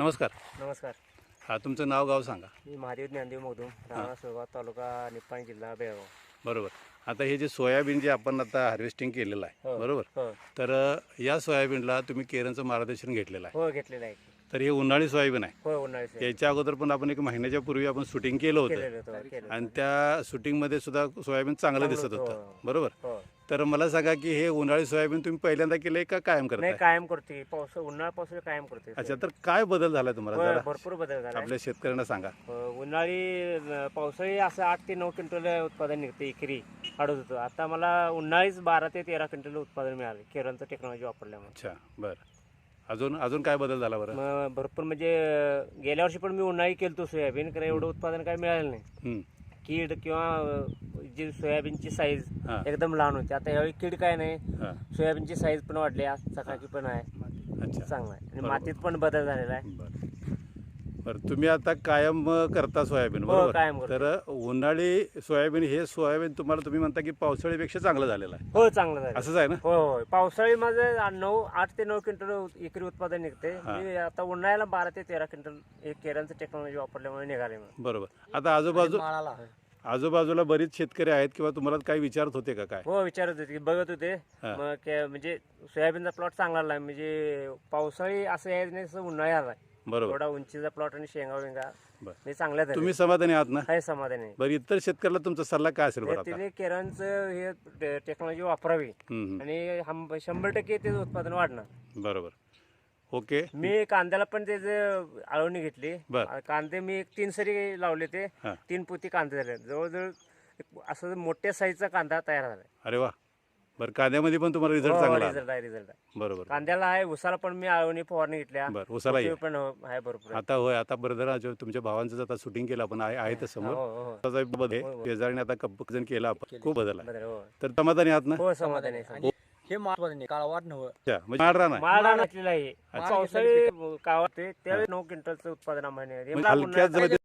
नमस्कार. नमस्कार. हा तुमचं नाव गाव सांगा. मी महादेव ज्ञानदेव मगदूम राणा तालुका निपाणी जिल्हा बेळगाव. बरोबर. आता हे जे सोयाबीन जे आपण आता हार्वेस्टिंग केलेलं आहे हो. बरोबर? हो. तर अ, या सोयाबीनला तुम्ही केरनचं मार्गदर्शन घेतलेलं आहे. हो घेतलेलं आहे. तर हे उन्हाळी सोयाबीन आहे. हो याच्या अगोदर पण आपण एक महिन्याच्या पूर्वी आपण शूटिंग केलं होतं. केलेलं होतं केलं आणि त्या शूटिंगमध्ये सुद्धा सोयाबीन चांगलं दिसत होतं, होतं. बरोबर? हो. तर मला सांगा की हे उन्हाळी सोयाबीन तुम्ही पहिल्यांदा केलंय का कायम नाही करताय कायम करते पाऊस उन्हाळा पाऊस कायम करते अच्छा तर काय बदल झाला तुम्हाला? जरा भरपूर बदल झाला. आपल्या शेतकऱ्यांना सांगा. उन्हाळी अं, पावसाळी असं आठ ते नऊ क्विंटल उत्पादन निघते एकरी काढत होतं आता मला उन्हाळीच बारा ते तेरा क्विंटल उत्पादन मिळालं केरळचं टेक्नॉलॉजी वापरल्यामुळे. अच्छा बरं. अजून अजून काय बदल झाला बरं? मग भरपूर म्हणजे अं, गेल्या वर्षी पण मी उन्हाळी केलतो सोयाबीन कारण एवढं उत्पादन काय मिळालं नाही. कीड किंवा अं, जी सोयाबीनची साईज हा. एकदम लहान होती. आता यावेळी कीड काय नाही. हा. सोयाबीनची साईज पण वाढली. आज चकाकी पण आहे. अच्छा. चांगला आहे. आणि बरोबर. मातीत पण बदल झालेला आहे. बरं. बरं तुम्ही आता कायम अ, करता सोयाबीन हो, बरोबर? कायम करतो. तर उन्हाळी सोयाबीन हे सोयाबीन तुम्हाला तुम्ही म्हणता की पावसाळीपेक्षा चांगलं झालेलं आहे. हो चांगलं झालं असंच आहे ना? हो हो. पावसाळी माझं आ- नऊ आठ ते नऊ क्विंटल एकरी उत्पादन निघते. हा. मी आता उन्हाळ्याला बारा ते तेरा क्विंटल एक केरळचं टेक्नॉलॉजी वापरल्यामुळे निघाले बरोबर. आता आजूबाजू आजूबाजूला बरीच शेतकरी आहेत किंवा तुम्हाला काही विचारत होते का काय? हो विचारत होते की बघत होते. हा. मग म्हणजे सोयाबीनचा प्लॉट चांगला आला म्हणजे पावसाळी असं यायचं नाही असं उन्हाळी आलाय. बरोबर. थोडा उंचीचा प्लॉट आणि शेंगा वेंगा बरं. म्हणजे चांगल्या. तुम्ही समाधानी आहात ना? काही समाधान. आहे बरं इतर शेतकऱ्याला तुमचा सल्ला काय असेल बरं आता? तिने केरळचं हे टेक्नॉलॉजी वापरावी. हम्म, हम्म. आणि हम- शंभर टक्के ते उत्पादन वाढणार. बरोबर. ओके. मी कांद्याला पण त्याचे आळवणी घेतली. बर. कांदे मी एक तीन सरी लावले ते. हा. तीन पोती कांदे झाले. जवळजवळ एक असं मोठ्या साईजचा कांदा तयार झाला अरे वा. बरं कांद्यामध्ये पण तुम्हाला रिझल्ट चांगला आला. रिझल्ट आहे रिझल्ट आहे. बरोबर कांद्याला आहे उसाला पण मी आळवणी फवारणी घेतल्या. बरं पोती पण आहे भरपूर. आता होय आता ब्रदर तुमच्या भावांचं आता शूटिंग केलं आपण आहे आहे तर हो समोर. हो हो त्याचा एक बदल आहे शेजारीने आता कंपन केला आपण. खूप बदल आहे. हो तर समाधानी आहात ना? हो समाधान आहे हे महत्वाचं नाही काळा वाढ नव्हतं अच्छा म्हणजे माळा घातलेला आहे. पावसाळी कावते त्यावेळी नऊ क्विंटलचं उत्पादन आम्हाला म्हणजे हलक्या जमिनीत